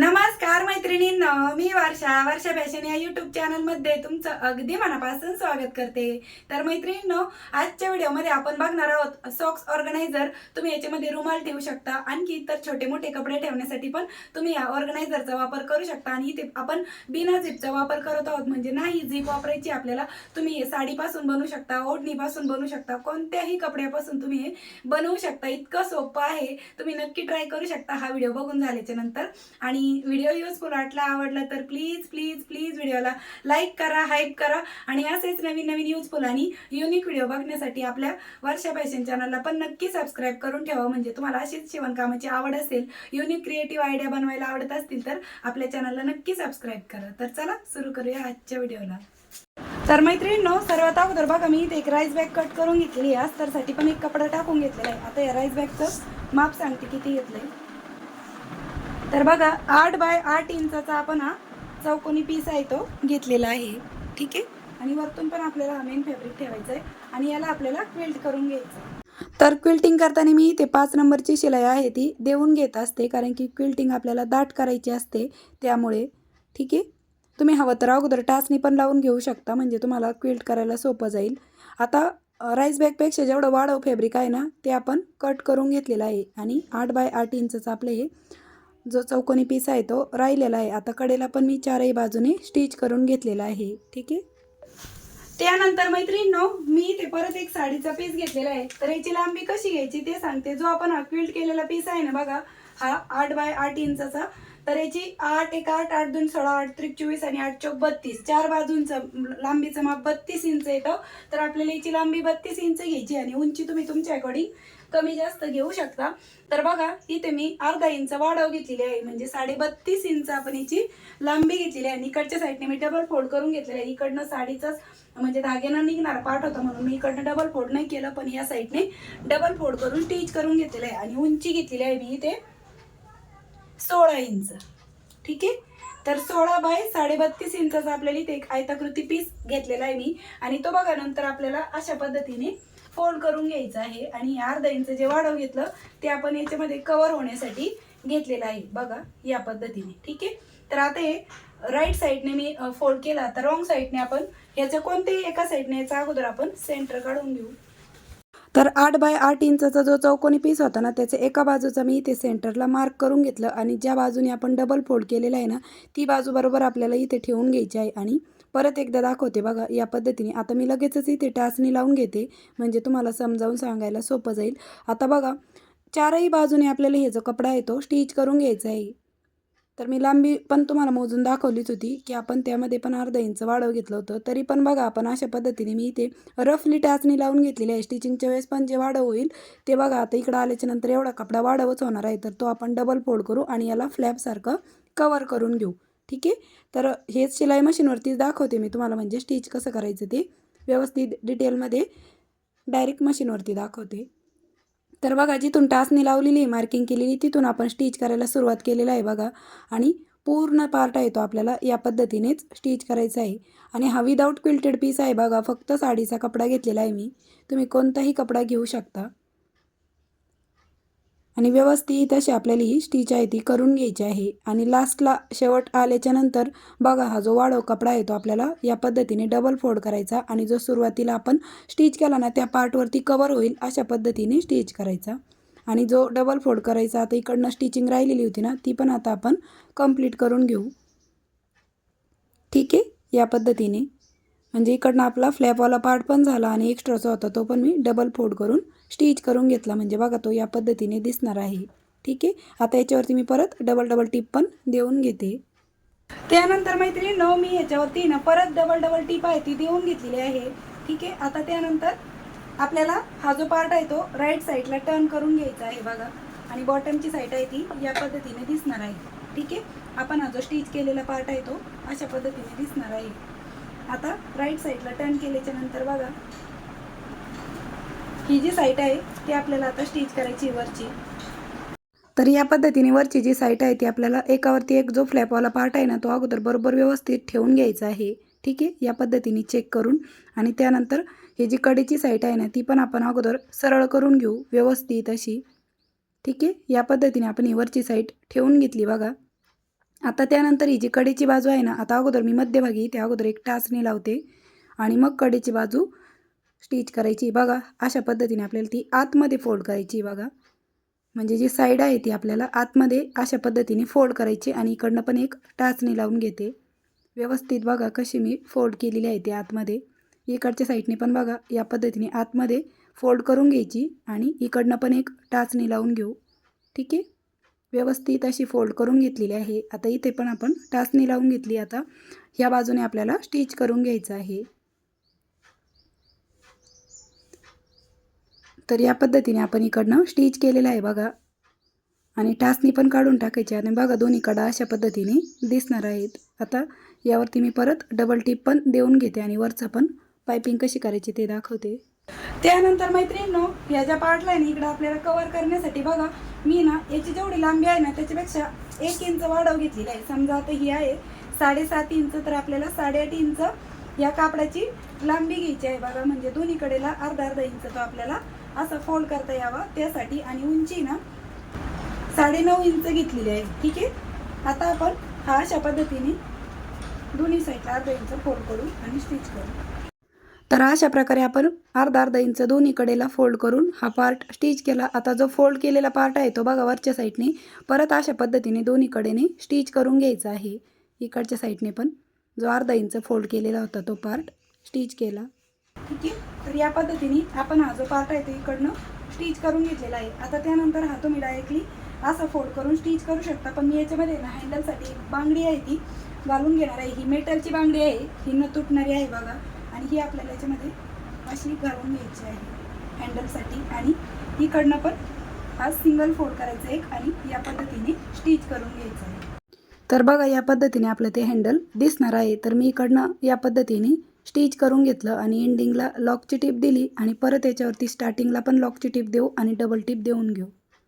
Nada más मैत्रिणींनो मी वर्षा वर्षा fashion या YouTube चॅनलमध्ये तुमचं अगदी मनापासून स्वागत करते. तर मैत्रिणींनो आजच्या व्हिडिओमध्ये आपण बघणार आहोत सॉक्स ऑर्गनायझर तुम्ही याच्यामध्ये रुमाल ठेवू शकता. आणखी इतर छोटे मोठे कपडे ठेवण्यासाठी पण तुम्ही या ऑर्गनायझरचा वापर करू शकता. आणि इथे आपण बिना झिपचा वापर करत आहोत. म्हणजे नाही झिप वापरायची आपल्याला. तुम्ही हे साडीपासून बनवू शकता ओढणीपासून बनवू शकता. कोणत्याही कपड्यापासून तुम्ही हे बनवू शकता. इतकं सोपं आहे. तुम्ही नक्की ट्राय करू शकता हा व्हिडिओ बघून झाल्याच्यानंतर. आणि व्हिडिओ युजफुल वाटला आवडला तर प्लीज प्लीज प्लीज व्हिडिओला लाईक करा हाईप करा. आणि असेच नवीन नवीन युजफुल आणि युनिक व्हिडिओ बघण्यासाठी आपल्या वर्षा फॅशन चॅनलला पण नक्की सबस्क्राईब करून ठेवा. म्हणजे तुम्हाला अशीच शिवणकामाची आवड असेल युनिक क्रिएटिव्ह आयडिया बनवायला आवडत असतील तर आपल्या चॅनलला नक्की सबस्क्राईब करा. तर चला सुरू करूया आजच्या व्हिडिओला. तर मैत्रिणींनो सर्वात अगोदर बघा मी इथे एक राईस बॅग कट करून घेतलेली आहे. अस्तरसाठी पण एक कपडा टाकून घेतलेला आहे. आता या राईस बॅगचं माप सांगते किती घेतलंय. तर बघा आठ बाय आठ इंचाचा आपण हा चौकोनी पीस आहे तो घेतलेला आहे. ठीक आहे? आणि वरतून पण आपल्याला हा मेन फॅब्रिक ठेवायचं आहे आणि याला आपल्याला क्विल्ट करून घ्यायचं आहे. तर क्विल्टिंग करताना मी ते पाच नंबरची शिलाई आहे ती देऊन घेत असते कारण की क्विल्टिंग आपल्याला दाट करायची असते त्यामुळे. ठीक आहे? तुम्ही हवं तर अगोदर टाचणी पण लावून घेऊ शकता म्हणजे तुम्हाला क्विल्ट करायला सोपं जाईल. आता राईस बॅगपेक्षा जेवढं वाढव फॅब्रिक आहे ना ते आपण कट करून घेतलेलं आहे. आणि आठ बाय आठ इंचचं आपलं हे जो चौकोनी पीस आहे तो राहिलेला आहे. आता कडेला पण मी चारही बाजूने स्टिच करून घेतलेला आहे. ठीक आहे? त्यानंतर मैत्रिणींनो मी ते परत एक साडीचा पीस घेतलेला आहे. तर याची लांबी कशी घ्यायची ते सांगते. जो आपण हा क्विल्ट केलेला पीस आहे ना बघा हा आठ बाय आठ इंचाचा तर याची आठ एक आठ आठ दोन सोळा आठ त्रिक चोवीस आणि आठ चौक बत्तीस. चार बाजूंचं लांबीचं माप बत्तीस इंच येतं. तर आपल्याला याची लांबी बत्तीस इंच घ्यायची आणि उंची तुम्ही तुमच्या अकॉर्डिंग कमी जास्त घेऊ शकता. तर बघा इथे मी अर्धा इंच वाढव घेतलेली आहे. म्हणजे साडे बत्तीस इंच आपण हिची लांबी घेतलेली आहे. आणि इकडच्या साईडने मी डबल फोल्ड करून घेतलेलं आहे. इकडनं साडीचाच म्हणजे धाग्यानं निघणार पाठ होता म्हणून मी इकडनं डबल फोल्ड नाही केलं पण या साईडने डबल फोल्ड करून टीच करून घेतलेलं आहे. आणि उंची घेतलेली आहे मी इथे सोळा इंच. ठीक आहे? तर सोळा बाय साडे बत्तीस इंचाचा आपल्याला इथे एक आयताकृती पीस घेतलेला आहे मी. आणि तो बघा नंतर आपल्याला अशा पद्धतीने फोल्ड करून घ्यायचा आहे आणि अर्धा इंच जे वाढव घेतलं ते आपण याच्यामध्ये कव्हर होण्यासाठी घेतलेलं आहे. बघा या पद्धतीने. ठीक आहे? तर आता हे राईट साईडने मी फोल्ड केला तर रॉंग साईडने आपण ह्याच्या कोणत्याही एका साईडने याचा अगोदर आपण सेंटर काढून घेऊ. तर आठ बाय आठ इंचाचा जो चौकोनी पीस होता ना त्याच्या एका बाजूचा मी इथे सेंटरला मार्क करून घेतलं आणि ज्या बाजूने आपण डबल फोल्ड केलेला आहे ना ती बाजू बरोबर आपल्याला इथे ठेवून घ्यायची आहे आणि परत एकदा दाखवते बघा या पद्धतीने. आता मी लगेचच इथे टाचणी लावून घेते म्हणजे तुम्हाला समजावून सांगायला सोपं जाईल. आता बघा चारही बाजूने आपल्याला हे जो कपडा आहे तो स्टिच करून घ्यायचा आहे. तर मी लांबी पण तुम्हाला मोजून दाखवलीच होती की आपण त्यामध्ये पण अर्धा इंच वाढव घेतलं होतं. तरी पण बघा आपण अशा पद्धतीने मी इथे रफली टाचणी लावून घेतलेली आहे. स्टिचिंगच्या वेळेस पण जे वाढव होईल ते बघा आता इकडं आल्याच्यानंतर एवढा कपडा वाढवच होणार आहे तर तो आपण डबल फोल्ड करू आणि याला फ्लॅपसारखं कवर करून घेऊ. ठीक आहे? तर हेच शिलाई मशीनवरतीच दाखवते मी तुम्हाला म्हणजे स्टिच कसं करायचं ते. व्यवस्थित डिटेलमध्ये डायरेक्ट मशीनवरती दाखवते. तर बघा जिथून टाचणी लावलेली आहे मार्किंग केलेली तिथून आपण स्टिच करायला सुरुवात केलेला आहे बघा. आणि पूर्ण पार्ट आहे तो आपल्याला या पद्धतीनेच स्टिच करायचा आहे. आणि हा विदाऊट क्विल्टेड पीस आहे बघा फक्त साडीचा कपडा घेतलेला आहे मी. तुम्ही कोणताही कपडा घेऊ शकता. आणि व्यवस्थित अशी आपल्याला ही स्टिच आहे ती करून घ्यायची आहे. आणि लास्टला शेवट आल्याच्यानंतर बघा हा जो वाढव कपडा आहे तो आपल्याला या पद्धतीने डबल फोल्ड करायचा आणि जो सुरुवातीला आपण स्टिच केला ना त्या पार्टवरती कवर होईल अशा पद्धतीने स्टिच करायचा. आणि जो डबल फोल्ड करायचा आता इकडनं स्टिचिंग राहिलेली होती ना ती पण आता आपण कंप्लीट करून घेऊ. ठीक आहे? या पद्धतीने. म्हणजे इकडनं आपला फ्लॅपवाला पार्ट पण झाला आणि एक्स्ट्राचा होता तो पण मी डबल फोल्ड करून स्टिच करून घेतला म्हणजे बघा तो या पद्धतीने दिसणार आहे. ठीक आहे? आता याच्यावरती मी परत डबल डबल टिप पण देऊन घेते. त्यानंतर मैत्रिणी नऊ मी याच्यावरती ना परत डबल डबल टिप आहे ती देऊन घेतलेली आहे. ठीक आहे? आता त्यानंतर आपल्याला हा जो पार्ट आहे तो राईट साईडला टर्न करून घ्यायचा आहे बघा. आणि बॉटमची साईड आहे ती या पद्धतीने दिसणार आहे. ठीक आहे? आपण हा जो स्टिच केलेला पार्ट आहे तो अशा पद्धतीने दिसणार आहे. आता राईट साईडला टर्न केल्याच्यानंतर बघा. ही जी साईट आहे ती आपल्याला आता स्टिच करायची आहे वरची. तर या पद्धतीने वरची जी साईट आहे ती आपल्याला एकावरती एक जो फ्लॅपवाला पार्ट आहे ना तो अगोदर बरोबर व्यवस्थित ठेवून घ्यायचा आहे. ठीक आहे? या पद्धतीने चेक करून आणि त्यानंतर ही जी कडेची साईट आहे ना ती पण आपण अगोदर सरळ करून घेऊ व्यवस्थित अशी. ठीक आहे? या पद्धतीने आपण ही वरची साईट ठेवून घेतली बघा. आता त्यानंतर ही जी कडेची बाजू आहे ना आता अगोदर मी मध्यभागी त्या अगोदर एक टाचणी लावते. आणि मग कडेची बाजू स्टिच करायची. बघा अशा पद्धतीने आपल्याला ती आतमध्ये फोल्ड करायची बघा. म्हणजे जी साईड आहे ती आपल्याला आतमध्ये अशा पद्धतीने फोल्ड करायची आणि इकडनं पण एक टाचणी लावून घेते. व्यवस्थित बघा कशी मी फोल्ड केलेली आहे ती आतमध्ये. इकडच्या साईडने पण बघा या पद्धतीने आतमध्ये फोल्ड करून घ्यायची आणि इकडनं पण एक टाचणी लावून घेऊ. ठीक आहे? व्यवस्थित अशी फोल्ड करून घेतलेली आहे. आता इथे पण आपण टाचणी लावून घेतली. आता ह्या बाजूने आपल्याला स्टिच करून घ्यायचं आहे. तर या पद्धतीने आपण इकडनं स्टिच केलेलं आहे बघा. आणि टाचणी पण काढून टाकायची आणि बघा दोन्ही कडा अशा पद्धतीने दिसणार आहेत. आता यावरती मी परत डबल टिप पण देऊन घेते आणि वरचं पण पायपिंग कशी करायची ते दाखवते. त्यानंतर मैत्रिणींनो ह्या ज्या पार्टला आहे ना इकडं आपल्याला कवर करण्यासाठी बघा मी ना याची जेवढी लांबी आहे ना त्याच्यापेक्षा एक इंच वाढव घेतलेली आहे. समजा आता ही आहे साडेसात इंच तर आपल्याला साडेआठ इंच या कापडाची लांबी घ्यायची आहे बघा. म्हणजे दोन्हीकडेला अर्धा अर्धा इंच तो आपल्याला असं फोल्ड करता यावं त्यासाठी आणि उंची ना साडेनऊ इंच घेतलेली आहे. ठीक आहे? आता आपण हा अशा पद्धतीने दोन्ही साईडला अर्धा इंच फोल्ड करू आणि स्टिच करू. तर अशा प्रकारे आपण अर्धा अर्धा इंच दोन्ही कडेला फोल्ड करून हा पार्ट स्टिच केला. आता जो फोल्ड केलेला पार्ट आहे तो बघा वरच्या साईडने परत अशा पद्धतीने दोन्ही कडेने स्टिच करून घ्यायचा आहे. इकडच्या साईडने पण जो अर्धा इंच फोल्ड केलेला होता तो पार्ट स्टिच केला. ठीक आहे तर या पद्धतीने आपण हा जो पार्ट आहे तो इकडनं स्टिच करून घेतलेला आहे. आता त्यानंतर हा तुम्ही डायरेक्टली असं फोल्ड करून स्टिच करू शकता. पण मी याच्यामध्ये ना हँडलसाठी एक बांगडी आहे ती घालून घेणार आहे. ही मेटलची बांगडी आहे. ही न तुटणारी आहे बघा. आणि ही आपल्याला याच्यामध्ये अशी घालून घ्यायची आहे हँडलसाठी आणि इकडनं पण हा सिंगल फोल्ड करायचा एक आणि या पद्धतीने स्टिच करून घ्यायचं आहे. तर बघा या पद्धतीने आपलं ते हँडल दिसणार आहे. तर मी इकडनं या पद्धतीने स्टिच करून घेतलं आणि एंडिंगला लॉकची टीप दिली आणि परत याच्यावरती स्टार्टिंगला पण लॉकची टीप देऊ आणि डबल टीप देऊन घेऊ.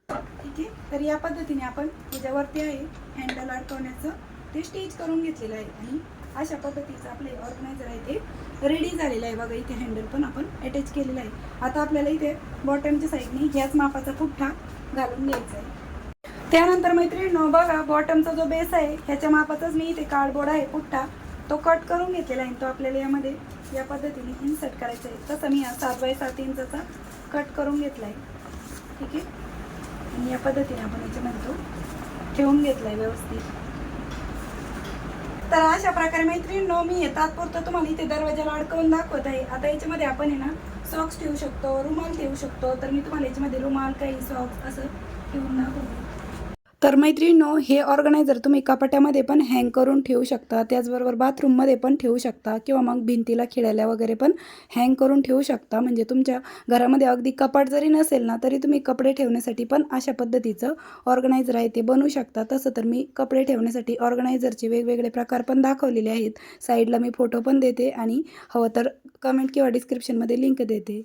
ठीक आहे? तर या पद्धतीने आपण त्याच्यावरती आहे हँडल अडकवण्याचं ते स्टिच करून घेतलेलं आहे. आणि अशा पद्धतीचं आपले ऑर्गनायझर आहे ते रेडी झालेलं आहे. बघा इथे हँडल पण आपण अटॅच केलेलं आहे. आता आपल्याला इथे बॉटमच्या साईडने ह्याच मापाचा पुठ्ठा घालून घ्यायचा आहे. त्यानंतर मैत्रिणी बघा बॉटमचा जो बेस आहे ह्याच्या मापाचाच मी इथे कार्डबोर्ड आहे पुठ्ठा. तो कट करून घेतलेला आहे. तो आपल्याला यामध्ये या पद्धतीने इन्सर्ट करायचा आहे. तसं मी सात बाय सात इंचाचा कट करून घेतला आहे. ठीक आहे? आणि या पद्धतीने आपण याच्यामध्ये तो ठेवून घेतला आहे व्यवस्थित. तर अशा प्रकारे मैत्रिणींनो मी हे तात्पुरतं तुम्हाला इथे दरवाजाला अडकवून दाखवत आहे. आता याच्यामध्ये आपण आहे ना सॉक्स ठेवू शकतो रुमाल ठेवू शकतो. तर मी तुम्हाला याच्यामध्ये रुमाल काही सॉक्स असं ठेवून दाखवतो. तर मैत्रिणीनो हे ऑर्गनायझर तुम्ही कपाट्यामध्ये पण हँग करून ठेवू शकता. त्याचबरोबर बाथरूममध्ये पण ठेवू शकता. किंवा मग भिंतीला खिळायला वगैरे पण हँग करून ठेवू शकता. म्हणजे तुमच्या घरामध्ये अगदी कपाट जरी नसेल ना तरी तुम्ही कपडे ठेवण्यासाठी पण अशा पद्धतीचं ऑर्गनायझर आहे ते बनवू शकता. तसं तर मी कपडे ठेवण्यासाठी ऑर्गनायझरचे वेगवेगळे प्रकार पण दाखवलेले आहेत. साईडला मी फोटो पण देते आणि हवं तर कमेंट किंवा डिस्क्रिप्शनमध्ये लिंक देते.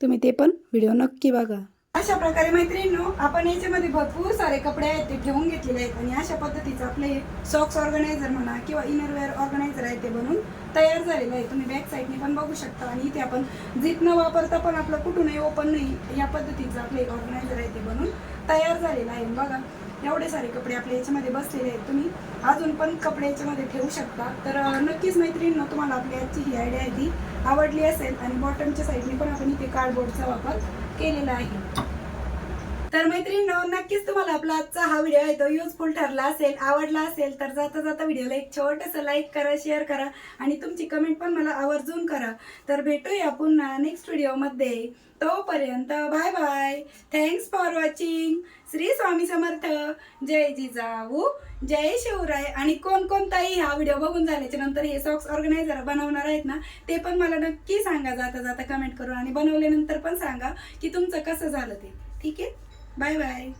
तुम्ही ते पण व्हिडिओ नक्की बघा. अशा प्रकारे मैत्रिणींनो आपण याच्यामध्ये भरपूर सारे कपडे आहेत ते ठेवून घेतलेले आहेत आणि अशा पद्धतीचं आपले सॉक्स ऑर्गनायझर म्हणा किंवा इनरवेअर ऑर्गनायझर आहे ते बनवून तयार झालेलं आहे. तुम्ही बॅक साईडने पण बघू शकता आणि इथे आपण झिप न वापरता पण आपलं कुठूनही ओपन नाही या पद्धतीचं आपलं एक ऑर्गनायझर आहे ते बनून तयार झालेलं आहे. बघा एवढे सारे कपडे आपल्या याच्यामध्ये बसलेले आहेत. तुम्ही अजून पण कपड्याच्या मध्ये ठेवू शकता. तर नक्कीच मैत्रिणींनो तुम्हाला आपली आजची ही आयडिया ती आवडली असेल आणि बॉटमच्या साईडने पण आपण इथे कार्डबोर्डचा वापर केलेला आहे. तर मैत्रिणींनो नक्कीच तुम्हाला आपला आजचा हा व्हिडिओ आहे तो युजफुल ठरला असेल आवडला असेल तर जाता जाता व्हिडिओला एक छोटंसं लाईक करा शेअर करा आणि तुमची कमेंट पण मला आवर्जून करा. तर भेटूया पुन्हा नेक्स्ट व्हिडिओमध्ये तोपर्यंत bye bye thanks for watching Shri Swami Samarth. जय जिजाऊ. जय शिवराय. आणि कोण कोणताही हा व्हिडिओ बघून झाल्याच्यानंतर हे सॉक्स ऑर्गनायझर बनवणार आहेत ना ते पण मला नक्की सांगा. जाता जाता कमेंट करून आणि बनवल्यानंतर पण सांगा की तुमचं कसं झालं ते. ठीक आहे? Bye bye